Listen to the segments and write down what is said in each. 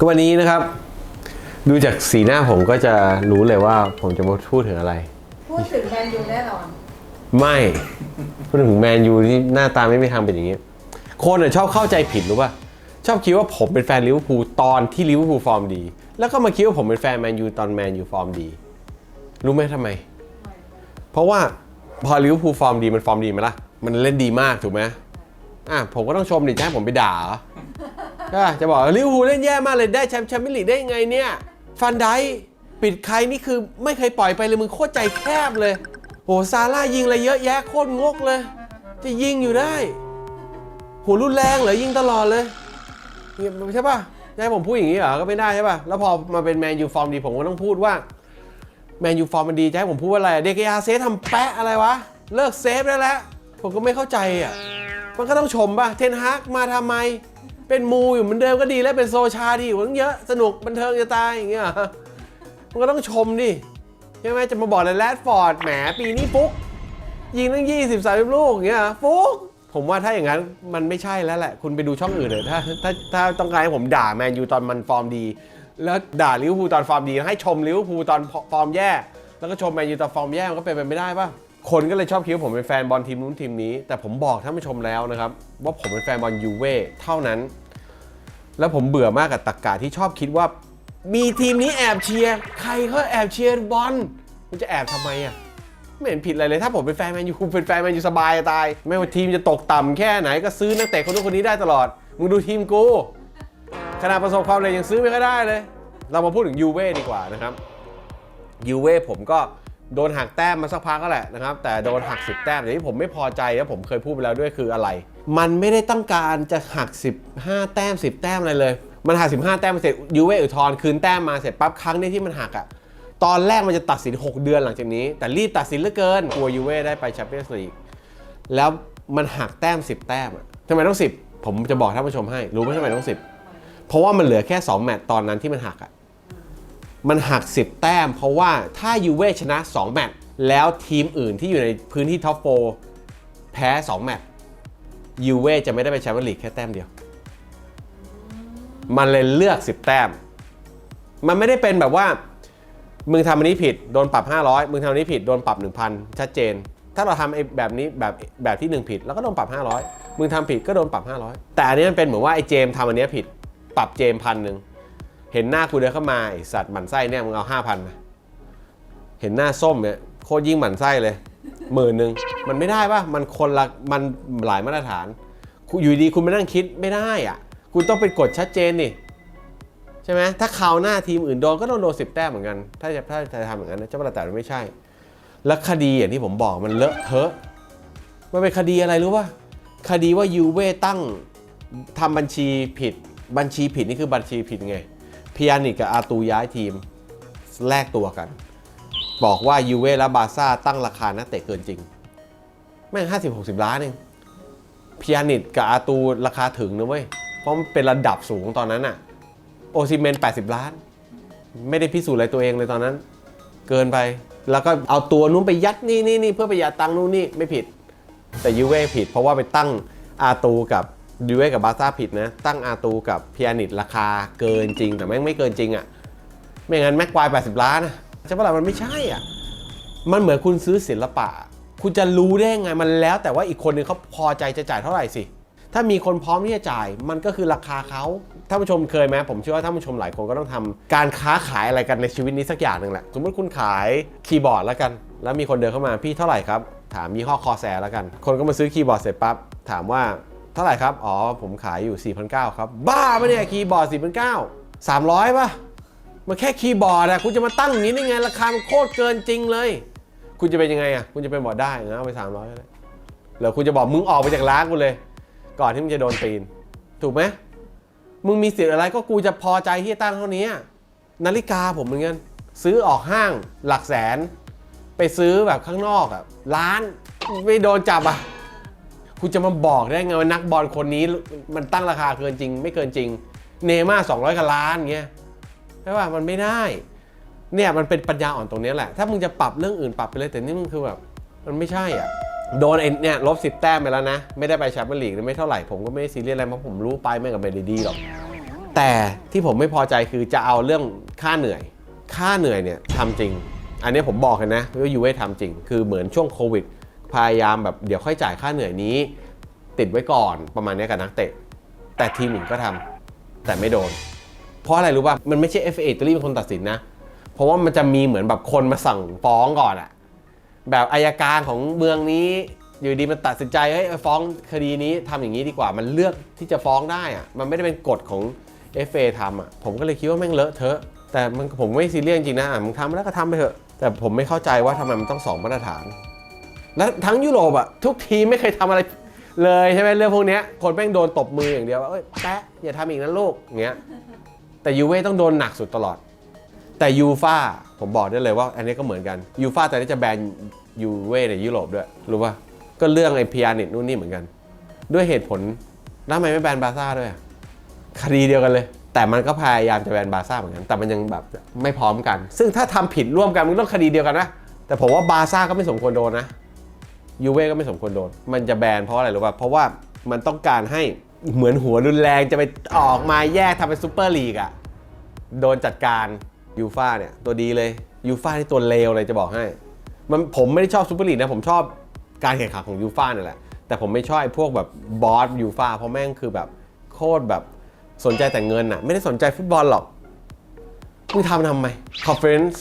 ก็วันนี้นะครับ ดูจากสีหน้าผมก็จะรู้เลยว่าผมจะมาพูดถึงอะไร พูดถึงแมนยูแน่นอน ไม่พูดถึงแมนยูที่หน้าตาไม่มีทางเป็นอย่างนี้ คนอะชอบเข้าใจผิดรู้ป่ะชอบคิดว่าผมเป็นแฟนลิเวอร์พูลตอนที่ลิเวอร์พูลฟอร์มดี แล้วก็มาคิดว่าผมเป็นแฟนแมนยูตอนแมนยูฟอร์มดี รู้ไหมทำไม เพราะว่าพอลิเวอร์พูลฟอร์มดีมันฟอร์มดีไหมล่ะ มันเล่นดีมากถูกไหมอะผมก็ต้องชมดิจะให้ผมไปด่าเหรอ ก็จะบอกลิเวอร์พูลเล่นแย่มากเลยได้แชมป์แชมเปี้ยนลีกได้ยังไงเนี่ยฟันไดค์ปิดใครนี่คือไม่เคยปล่อยไปเลยมึงโคตรใจแคบเลยโหซาร่ายิงอะไรเยอะแยะโคตรงกเลย จะยิงอยู่ได้โหรุนแรงเหรอยิงตลอดเลยเนี่ยใช่ป่ะจะให้ผมพูดอย่างนี้เหรอก็ไม่ได้ใช่ป่ะแล้วพอมาเป็นแมนยูฟอร์มดีผมก็ต้องพูดว่าแมนยูฟอร์มมันดีจะให้ผมพูดว่าอะไรเดกยาเซฟทำแปะอะไรวะเลิกเซฟได้แล้วผมก็ไม่เข้าใจอะมันก็ต้องชมป่ะเทนฮากมาทำไม เป็นมูอยู่เหมือนเดิมก็ดีแล้วเป็นโซชาดีอยู่ตั้งเยอะสนุกบันเทิงจะตายอย่างเงี้ยมันก็ต้องชมดิใช่ไหมจะมาบอกเลยแรดฟอร์ดแหมปีนี้ฟุก ยิงตั้งยี่สิบสามลูกอย่างเงี้ยฟุกผมว่าถ้าอย่างนั้นมันไม่ใช่แล้วแหละ คุณไปดูช่องอื่นเถอะถ้าถ้าถ้าต้องการให้ผมด่าแมนยูตอนมันฟอร์มดี แล้วด่าลิเวอร์พูลตอนฟอร์มดี ให้ชมลิเวอร์พูลตอนฟอร์มแย่ แล้วก็ชมแมนยูตอนฟอร์มแย่มันก็เป็นไปไม่ได้ป่ะ คนก็เลยชอบคิดว่าผมเป็นแฟนบอลทีมนู้นทีมนี้ แต่ผมบอกท่านผู้ชมแล้วนะครับ ว่าผมเป็นแฟนบอลยูเว่เท่านั้น แล้วผมเบื่อมากกับตรกกะที่ชอบคิดว่า มีทีมนี้แอบเชียร์ใครเขาแอบเชียร์บอลมันจะแอบทำไมอะไม่เห็นผิดอะไรเลยถ้าผมเป็นแฟนแมนยูเป็นแฟนแมนยูสบายตาย ไม่ว่าทีมจะตกต่ำแค่ไหนก็ซื้อนักเตะคนนู้นคนนี้ได้ตลอด มึงดูทีมกูขนาดประสบความสำเร็จยังซื้อไม่ค่อยได้เลย เรามาพูดถึงยูเว่ดีกว่านะครับยูเว่ผมก็ โดนหักแต้มมาสักพักก็แหละนะครับ แต่โดนหัก 10 แต้มแต่ที่ผมไม่พอใจแล้วผมเคยพูดไปแล้วด้วยคืออะไร มันไม่ได้ต้องการจะหัก 15 แต้ม 10 แต้มอะไรเลย มันหัก 15 แต้มเสร็จยูเว่อุทธรคืนแต้มมาเสร็จปั๊บครั้งนี้ที่มันหักอะตอนแรกมันจะตัดสิน 6 เดือนหลังจากนี้ แต่รีบตัดสินเหลือเกินกลัวยูเว่ได้ไปแชมเปี้ยนส์ลีกแล้วมันหักแต้ม 10 แต้มอะทำไมต้อง 10 ผมจะบอกท่านผู้ชมให้รู้ไหมทำไมต้อง 10 เพราะว่ามันเหลือแค่ 2 แมตตช์ตอนนั้นที่มันหักอะ มันหัก 10 แต้ม เพราะว่าถ้ายูเว่ชนะ 2 แมตช์แล้วทีมอื่นที่อยู่ในพื้นที่ท็อปโฟแพ้ 2 แมตช์ยูเว่จะไม่ได้ไปแชมเปี้ยนลีกแค่แต้มเดียว มันเลยเลือก 10 แต้ม มันไม่ได้เป็นแบบว่า มึงทำอันนี้ผิดโดนปรับ 500 มึงทำอันนี้ผิดโดนปรับ 1,000 ชัดเจน ถ้าเราทำไอ้แบบนี้แบบแบบที่ 1 ผิด แล้วก็โดนปรับ 500 มึงทำผิดก็โดนปรับ 500 แต่อันนี้มันเป็นเหมือนว่าไอ้เจมทำอันนี้ผิด ปรับเจมพันหนึ่ง เห็นหน้ากูเดินเข้ามาสัตว์หมันไส้เนี่ยมึงเอาห้าพันเห็นหน้าส้มเนี่ยโคตรยิ่งหมันไส้เลยหมื่นหนึ่งมันไม่ได้ป่ะมันคนละมันหลายมาตรฐานอยู่ดีคุณมานั่งคิดไม่ได้อะ คุณต้องเป็นกฎชัดเจนนี่ใช่ไหมถ้าคราวหน้าทีมอื่นโดนก็ต้องโดนสิบแต้มเหมือนกัน ถ้าจะถ้าจะทำอย่างนั้นนะเจ้าประแต่มันไม่ใช่ แล้วคดีอย่างที่ผมบอกมันเลอะเทอะมันเป็นคดีอะไรรู้ป่ะคดีว่ายูเว่ตั้งทำบัญชีผิด บัญชีผิดนี่คือบัญชีผิดไง พิยานิกกับอาตูย้ายทีมแลกตัวกัน บอกว่ายูเว่และบาร์ซ่าตั้งราคานักเตะเกินจริง แม่ง50 60ล้านเองพิยานิกกับอาตูราคาถึงนะเว้ย เพราะมันเป็นระดับสูงตอนนั้นอะโอซิเมน80ล้าน ไม่ได้พิสูจน์อะไรตัวเองเลยตอนนั้น เกินไป แล้วก็เอาตัวนู้นไปยัดนี่นี่นี่เพื่อประหยัดตังค์นู้นนี่ไม่ผิด แต่ยูเว่ผิด เพราะว่าไปตั้งอาตูกับ ยูเวกับบาซ่าผิดนะ ตั้งอาตูกับพิยานิตราคาเกินจริง แต่แม่งไม่เกินจริงอะ่ะ ไม่งั้นแม็กควาย 80 ล้านนะใช่ปะล่ะมันไม่ใช่อะ่ะ มันเหมือนคุณซื้อศิลปะ คุณจะรู้ได้ไงมันแล้ว แต่ว่าอีกคนนึงเขาพอใจจะจ่ายเท่าไหร่สิ ถ้ามีคนพร้อมที่จะจ่าย มันก็คือราคาเขาท่านผู้ชมเคยไหมผมเชื่อว่าท่านผู้ชมหลายคนก็ต้องทำการค้าขายอะไรกันในชีวิตนี้สักอย่างหนึ่งแหละ สมมติคุณขายคีย์บอร์ดแล้วกัน แล้วมีคนเดินเข้ามาพี่เท่าไหร่ครับถามยี่ห้อคอแซแล้วกัน คนก็มาซื้อคีย์บอร์ดเสร็จปั๊บถามว่า เท่าไหร่ครับ อ๋อ ผมขายอยู่ 4,900 ครับ บ้าปะเนี่ย คีย์บอร์ด 4,900 300ป่ะ มันแค่คีย์บอร์ดอะคุณจะมาตั้งอย่างนี้ได้ไง ราคามันโคตรเกินจริงเลย คุณจะเป็นยังไงอะคุณจะเป็นบอกได้นะเอาไป 300เลยหรือคุณจะบอกมึงออกไปจากร้านกูเลย ก่อนที่มึงจะโดนตีน ถูกไหมมึงมีสิทธิ์อะไรก็กูจะพอใจที่จะตั้งเท่านี้ นาฬิกาผมเหมือนกันซื้อออกห้างหลักแสน ไปซื้อแบบข้างนอกอะล้านไม่โดนจับอะ คุณจะมาบอกได้ไงว่านักบอลคนนี้มันตั้งราคาเกินจริง ไม่เกินจริง เนม่า200กว่าล้านเงี้ยใช่ป่ะมันไม่ได้ เนี่ยมันเป็นปัญญาอ่อนตรงนี้แหละ ถ้ามึงจะปรับเรื่องอื่นปรับไปเลยแต่นี่มึงคือแบบมันไม่ใช่อะโดนไอ้เนี่ยลบสิบแต้มไปแล้วนะ ไม่ได้ไปแชมเปี้ยนลีกไม่เท่าไหร่ผมก็ไม่ได้ซีเรียสอะไรเพราะผมรู้ไปไม่กับไม่ได้ดีหรอกแต่ที่ผมไม่พอใจคือจะเอาเรื่องค่าเหนื่อย ค่าเหนื่อยเนี่ยทำจริง อันนี้ผมบอกกันนะว่ายูเว่ทำจริง คือเหมือนช่วงโควิด พยายามแบบเดี๋ยวค่อยจ่ายค่าเหนื่อยนี้ ติดไว้ก่อนประมาณนี้กับนักเตะ แต่ทีมอื่นก็ทำแต่ไม่โดน เพราะอะไรรู้ป่ะมันไม่ใช่ FA อิตาลีเป็นคนตัดสินนะ เพราะว่ามันจะมีเหมือนแบบคนมาสั่งฟ้องก่อนอะแบบอายการของเมืองนี้อยู่ดีมันตัดสินใจเฮ้ยฟ้องคดีนี้ทำอย่างนี้ดีกว่ามันเลือกที่จะฟ้องได้อะมันไม่ได้เป็นกฎของ FA ทำอะผมก็เลยคิดว่าแม่งเลอะเทอะ แต่มันผมไม่ซีเรียสจริงนะอะมึงทำแล้วก็ทำไปเถอะ แต่ผมไม่เข้าใจว่าทำไมมันต้องสองมาตรฐาน และทั้งยุโรปอะทุกทีมไม่เคยทำอะไรเลยใช่ไหมเรื่องพวกนี้คนแม่งโดนตบมืออย่างเดียวว่าเอ้ยแปะอย่าทำอีกนะลูกอย่างเงี้ยแต่ยูเว่ต้องโดนหนักสุดตลอด แต่ยูฟาผมบอกได้เลยว่า อันนี้ก็เหมือนกันยูฟาแต่นี้จะแบนยูเว่ในยุโรปด้วยรู้ป่ะก็เรื่องไอ้พิอานิตนู่นนี่เหมือนกัน ด้วยเหตุผลแล้วทำไมไม่แบนบาร์ซ่าด้วยคดีเดียวกันเลย แต่มันก็พยายามจะแบนบาร์ซ่าเหมือนกัน แต่มันยังแบบไม่พร้อมกัน ซึ่งถ้าทำผิดร่วมกันมันต้องคดีเดียวกันนะแต่ผมว่าบาร์ซ่าก็ไม่สมควรโดนนะ ยูเว่ก็ไม่สมควรโดน มันจะแบนเพราะอะไรรู้ป่ะ เพราะว่ามันต้องการให้เหมือนหัวรุนแรงจะไปออกมาแยกทำเป็นซูเปอร์ลีกอะโดนจัดการยูฟาเนี่ยตัวดีเลยยูฟาที่ตัวเลวเลยจะบอกให้ มันผมไม่ได้ชอบซูเปอร์ลีกนะผมชอบการแข่งขันของยูฟาเนี่ยแหละ แต่ผมไม่ชอบไอ้พวกแบบบอสยูฟาเพราะแม่งคือแบบโคตรแบบสนใจแต่เงินอะไม่ได้สนใจฟุตบอลหรอกมึงทำทำไม Conference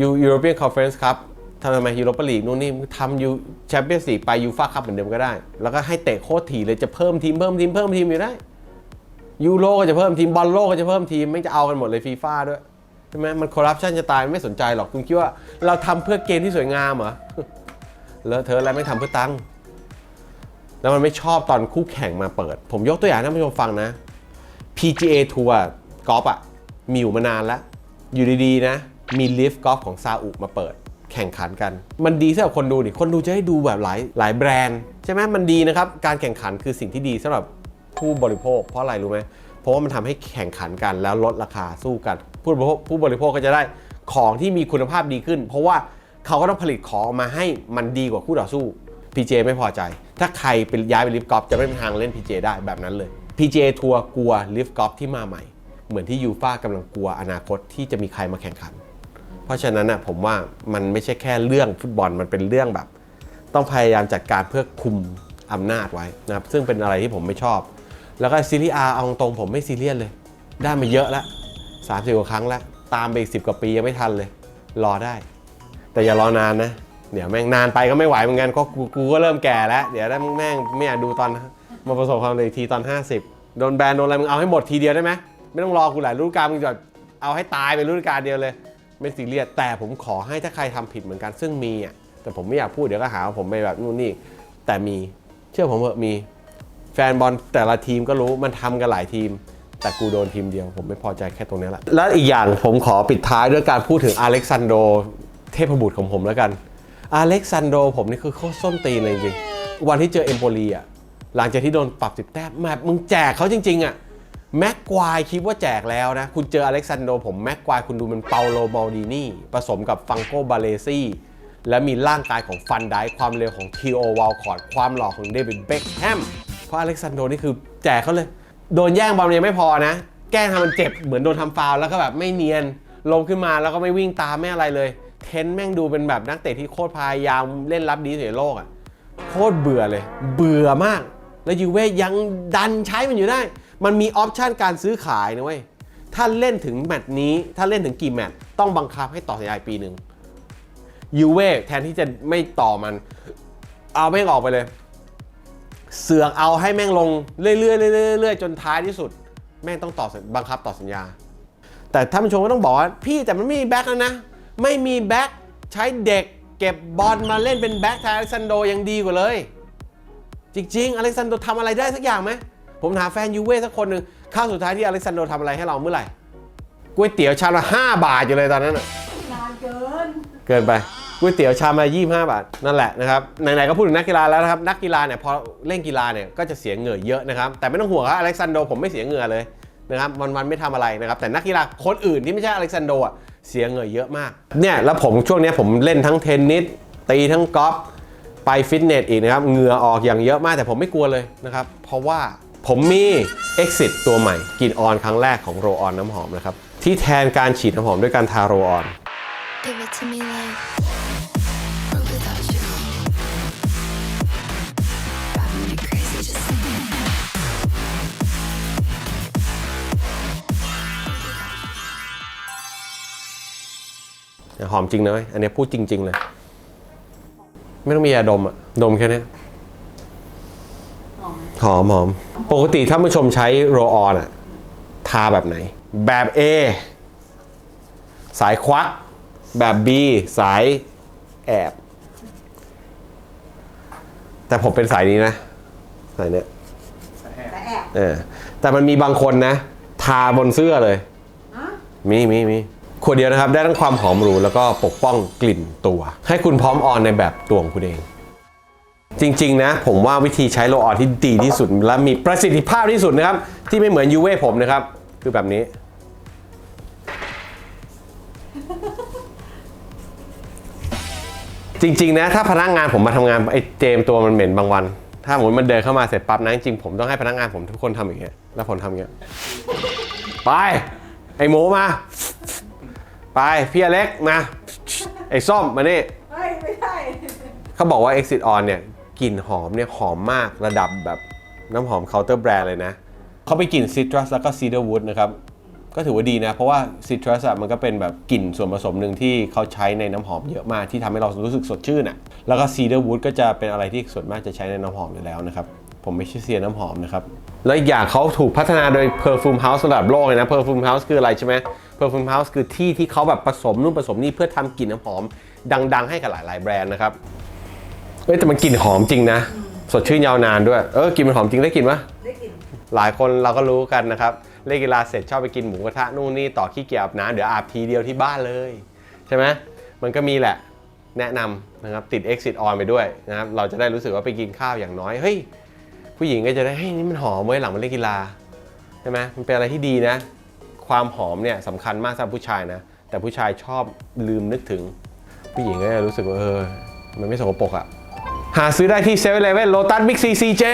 ยู European Conference ครับ ทำไมยูโรปาลีกนู่นนี่ทำยูแชมเปี้ยนส์ลีกไปยูฟาคัพเหมือนเดิมก็ได้ แล้วก็ให้เตะโคตรถี่เลยจะเพิ่มทีมเพิ่มทีมเพิ่มทีมอยู่ได้ยูโรก็จะเพิ่มทีมบอลโลกก็จะเพิ่มทีมไม่จะเอากันหมดเลยฟีฟ่าด้วยใช่ไหมมันคอร์รัปชันจะตายไม่สนใจหรอกคุณคิดว่าเราทำเพื่อเกมที่สวยงามเหรอเลอะเทอะแล้วไม่ทำเพื่อตังค์แล้วมันไม่ชอบตอนคู่แข่งมาเปิด ผมยกตัวอย่างให้ท่านผู้ชมฟังนะ PGA ทัวร์กอล์ฟอะมีอยู่มานานแล้ว อยู่ดีๆนะ มีลิฟต์กอล์ฟของซาอุมาเปิด แข่งขันกัน มันดีสำหรับคนดูนี่คนดูจะให้ดูแบบหลายหลายแบรนด์ใช่ไหมมันดีนะครับ การแข่งขันคือสิ่งที่ดีสำหรับผู้บริโภค เพราะอะไรรู้ไหมเพราะว่ามันทำให้แข่งขันกันแล้วลดราคาสู้กัน ผู้บริโภคผู้บริโภคก็จะได้ของที่มีคุณภาพดีขึ้น เพราะว่าเขาก็ต้องผลิตของออกมาให้มันดีกว่าคู่ต่อสู้ PJ ไม่พอใจ ถ้าใครเป็นย้ายไปลิฟต์กอล์ฟจะไม่มีทางเล่น PJ ได้แบบนั้นเลย PJ ทัวร์กลัวลิฟต์กอล์ฟที่มาใหม่ เหมือนที่ยูฟ่ากำลังกลัวอนาคตที่จะมีใครมาแข่งขัน ราะฉะนั้นนะผมว่ามันไม่ใช่แค่เรื่องฟุตบอลมันเป็นเรื่องแบบ ต้องพยายามจัดการเพื่อคุมอำนาจไว้นะครับซึ่งเป็นอะไรที่ผมไม่ชอบ แล้วก็ซีรีส์อาเอาตรงผมไม่ซีเรียสเลย ได้มาเยอะแล้วสามสิบกว่าครั้งแล้วตามไปอีกสิบกว่าปียังไม่ทันเลย รอได้ แต่อย่ารอนานนะเดี๋ยวแม่งนานไปก็ไม่ไหวเหมือนกันก็กูกูก็เริ่มแก่แล้ว เดี๋ยวได้แม่งไม่อยากดูตอนมาประสบความสำเร็จทีตอน 50 โดนแบนโดนอะไรมึงเอาให้หมดทีเดียวได้ไหมไม่ต้องรอกูหลายฤดูกาลมึงจะเอาให้ตายไปฤดูกาลเดียวเลย ไม่ซีเรียสแต่ผมขอให้ถ้าใครทำผิดเหมือนกันซึ่งมีอะแต่ผมไม่อยากพูดเดี๋ยวก็หาว่าผมไปแบบนู่นนี่แต่มีเชื่อผมเถอะมี แฟนบอลแต่ละทีมก็รู้มันทำกันหลายทีม แต่กูโดนทีมเดียว ผมไม่พอใจแค่ตรงนี้แหละแล้วอีกอย่างผมขอปิดท้ายด้วยการพูดถึงอเล็กซานโดเทพบุตรของผมแล้วกันอเล็กซานโดผมนี่คือโคตรส้นตีนเลยจริงวันที่เจอเอมโปลีอะหลังจากที่โดนปรับสิบแต้มแมปมึงแจกเขาจริง ๆอะ แม็กควายคิดว่าแจกแล้วนะ คุณเจออเล็กซานโดผมแม็กควายคุณดูมันเปาโลมอลดินี่ ผสมกับฟังโกบาเลซี่ และมีร่างกายของฟันไดค์ความเร็วของทีโอวาลคอร์ดความหล่อของเดวิดเบ็คแฮมเพราะอเล็กซานโดนี่คือแจกเขาเลย โดนแย่งบอลยังไม่พอนะ แกล้งทำมันเจ็บเหมือนโดนทำฟาวแล้วก็แบบไม่เนียนลงขึ้นมาแล้วก็ไม่วิ่งตามไม่อะไรเลย เทนแม่งดูเป็นแบบนักเตะที่โคตรพยายามเล่นรับดีสุดในโลกอะ่ะโคตรเบื่อเลย เบื่อมาก แล้วยูเว่ยังดันใช้มันอยู่ได้ มันมีออปชันการซื้อขายนะเว้ย ถ้าเล่นถึงแมตช์นี้ ถ้าเล่นถึงกี่แมตช์ต้องบังคับให้ต่อสัญญาปีหนึ่งยูเว่แทนที่จะไม่ต่อมัน เอาแม่งออกไปเลย เสือกเอาให้แม่งลงเรื่อยๆเรื่อยๆเรื่อยๆจนท้ายที่สุด แม่งต้องต่อบังคับต่อสัญญา แต่ท่านผู้ชมก็ต้องบอกว่าพี่แต่มันไม่มีแบ็คแล้วนะ ไม่มีแบ็คใช้เด็กเก็บบอลมาเล่นเป็นแบ็คแทนอเล็กซานโดยังดีกว่าเลย จริงๆอเล็กซานโดทำอะไรได้สักอย่างไหม ผมถามแฟนยูเว่สักคนหนึ่งข้าวสุดท้ายที่อเล็กซานโดทำอะไรให้เราเมื่อไหร่ก๋วยเตี๋ยวชามละ5บาทอยู่เลยตอนนั้นน่ะนานเกิน เกินไปก๋วยเตี๋ยวชามละ25 บาท นั่นแหละนะครับไหนๆก็พูดถึงนักกีฬาแล้วนะครับนักกีฬาเนี่ยพอเล่นกีฬาเนี่ยก็จะเสียเหงื่อเยอะนะครับแต่ไม่ต้องห่วงครับอเล็กซานโดผมไม่เสียเหงื่อเลยนะครับวันๆไม่ทำอะไรนะครับแต่นักกีฬาคนอื่นที่ไม่ใช่อเล็กซานโดอะเสียเหงื่อเยอะมากเนี่ยแล้วผมช่วงเนี้ยผมเล่นทั้งเทนนิสตีทั้งกอล์ฟไปฟิตเนสอีกนะครับเหงื่อออกอย่างเยอะมากแต่ผมไม่กลัวเลยนะครับเพราะว่า ผมมี Exit ตัวใหม่กลิ่นออนครั้งแรกของโรออนน้ำหอมนะครับ ที่แทนการฉีดน้ำหอมด้วยการทาโรออน Give it to me like or without you. Driving me crazy, just saying. หอมจริงนะเว้ยอันนี้พูดจริง ๆ เลย ไม่ต้องมียาดมอะดมแค่เนี้ย หอมไหมหอมหอมปกติถ้าผู้ชมใช้โรออนอะทาแบบไหน แบบ A สายควัก แบบ B สายแอบ แต่ผมเป็นสายนี้นะ สายเนี้ยแต่แอบเออแต่มันมีบางคนนะ ทาบนเสื้อเลยฮะมีมีมีขวดเดียวนะครับ ได้ทั้งความหอมหรูแล้วก็ปกป้องกลิ่นตัว ให้คุณพร้อมออนในแบบตัวของคุณเอง จริง ๆ นะ ผมว่าวิธีใช้โรลออนที่ดีที่สุด และมีประสิทธิภาพที่สุดนะครับ ที่ไม่เหมือนยูเว่ผมนะครับ คือแบบนี้ จริง ๆ นะ ถ้าพนักงานผมมาทำงานไอ้เจมส์ตัวมันเหม็นบางวัน ถ้าผมติมันเดินเข้ามาเสร็จปั๊บนะจริงๆผมต้องให้พนักงานผมทุกคนทำอย่างเงี้ยแล้วผมทำอย่างเงี้ยไปไอ้หมูมา ไปพี่อเล็กมาไอ้ส้มมานี่เฮ้ยไม่ใช่เขาบอกว่า Exit On เนี่ย กลิ่นหอมเนี่ยหอมมากระดับแบบน้ำหอมเคาน์เตอร์แบรนด์เลยนะเขาไปกลิ่นซิตรัสแล้วก็ซีเดอร์วูดนะครับก็ถือว่าดีนะ เพราะว่าซิตรัสอะมันก็เป็นแบบกลิ่นส่วนผสมหนึ่งที่เขาใช้ในน้ำหอมเยอะมากที่ทำให้เรารู้สึกสดชื่นอะแล้วก็ซีเดอร์วูดก็จะเป็นอะไรที่ส่วนมากจะใช้ในน้ำหอมอยู่แล้วนะครับ ผมไม่ใช่เซียนน้ำหอมนะครับ แล้วอีกอย่างเขาถูกพัฒนาโดย Perfume House ระดับโลกเลยนะ Perfume House คืออะไรใช่ไหม Perfume House คือที่ที่เขาแบบผสมนู่นผสมนี่เพื่อทำกลิ่นน้ำหอม ดัง ๆ ให้กับหลายๆแบรนด์นะครับ เอ้ยแต่มันกลิ่นหอมจริงนะ สดชื่นยาวนานด้วย เออกลิ่นมันหอมจริงได้กลิ่นปะได้กลิ่นหลายคนเราก็รู้กันนะครับ เล่นกีฬาเสร็จชอบไปกินหมูกระทะนู่นนี่ต่อขี้เกียจอาบน้ำเดี๋ยวอาบทีเดียวที่บ้านเลย ใช่ไหมมันก็มีแหละแนะนำนะครับติด exit on ไปด้วยนะครับเราจะได้รู้สึกว่าไปกินข้าวอย่างน้อยเฮ้ยผู้หญิงก็จะได้เฮ้ยนี่มันหอมเว้ยหลังมาเล่นกีฬาใช่ไหมมันเป็นอะไรที่ดีนะ ความหอมเนี่ยสำคัญมากสำหรับผู้ชายนะ แต่ผู้ชายชอบลืมนึกถึง ผู้หญิงก็จะรู้สึกว่าเออมันไม่สกปรกอะ หาซื้อได้ที่7 e เ e ่ e อ Lotus Big C CJ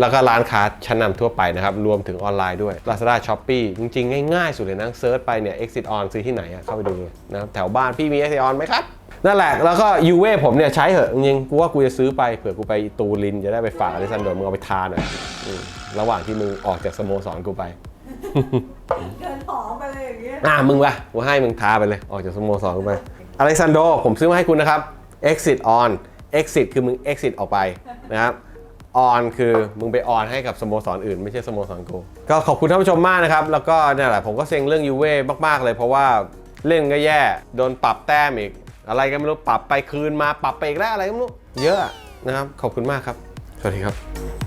แล้วก็ร้านค้าชั้นนำทั่วไปนะครับ รวมถึงออนไลน์ด้วย Lazada Shopee จริงๆ ง่ายๆ สุดเลยนะเซิร์ชไปเนี่ย Exit On ซื้อที่ไหนอะเข้าไปดูเลยนะครับแถวบ้านพี่มี Exit On ไหมครับ นั่นแหละ แล้วก็ u v ผมเนี่ยใช้เหอะจริงๆกูว่ากูจะซื้อไปเผื่อกูไปตูรินจะได้ไปฝากอเลซันโดมึงเอาไปทานหน่อยอืมระหว่างที่มึงออกจากสโมสรกูไป เดินหอมไปเลยอย่างเงี้ยอะมึงวะกูให้มึงทาไปเลย ออกจากสโมสรกูไปอเล็กซานโดผมซื้อมาให้คุณนะครับ exit on exit คือมึง exit ออกไปนะครับ on คือมึงไป on ให้กับสโมสรอื่น ไม่ใช่สโมสรกู ก็ขอบคุณท่านผู้ชมมากนะครับ แล้วก็เนี่ยแหละผมก็เซ็งเรื่องยูเว่มาก ๆ เลยเพราะว่าเล่นก็แย่ โดนปรับแต้มอีก อะไรก็ไม่รู้ ปรับไปคืนมา ปรับไปอีกแล้วอะไรก็ไม่รู้ เยอะนะครับ ขอบคุณมากครับ สวัสดีครับ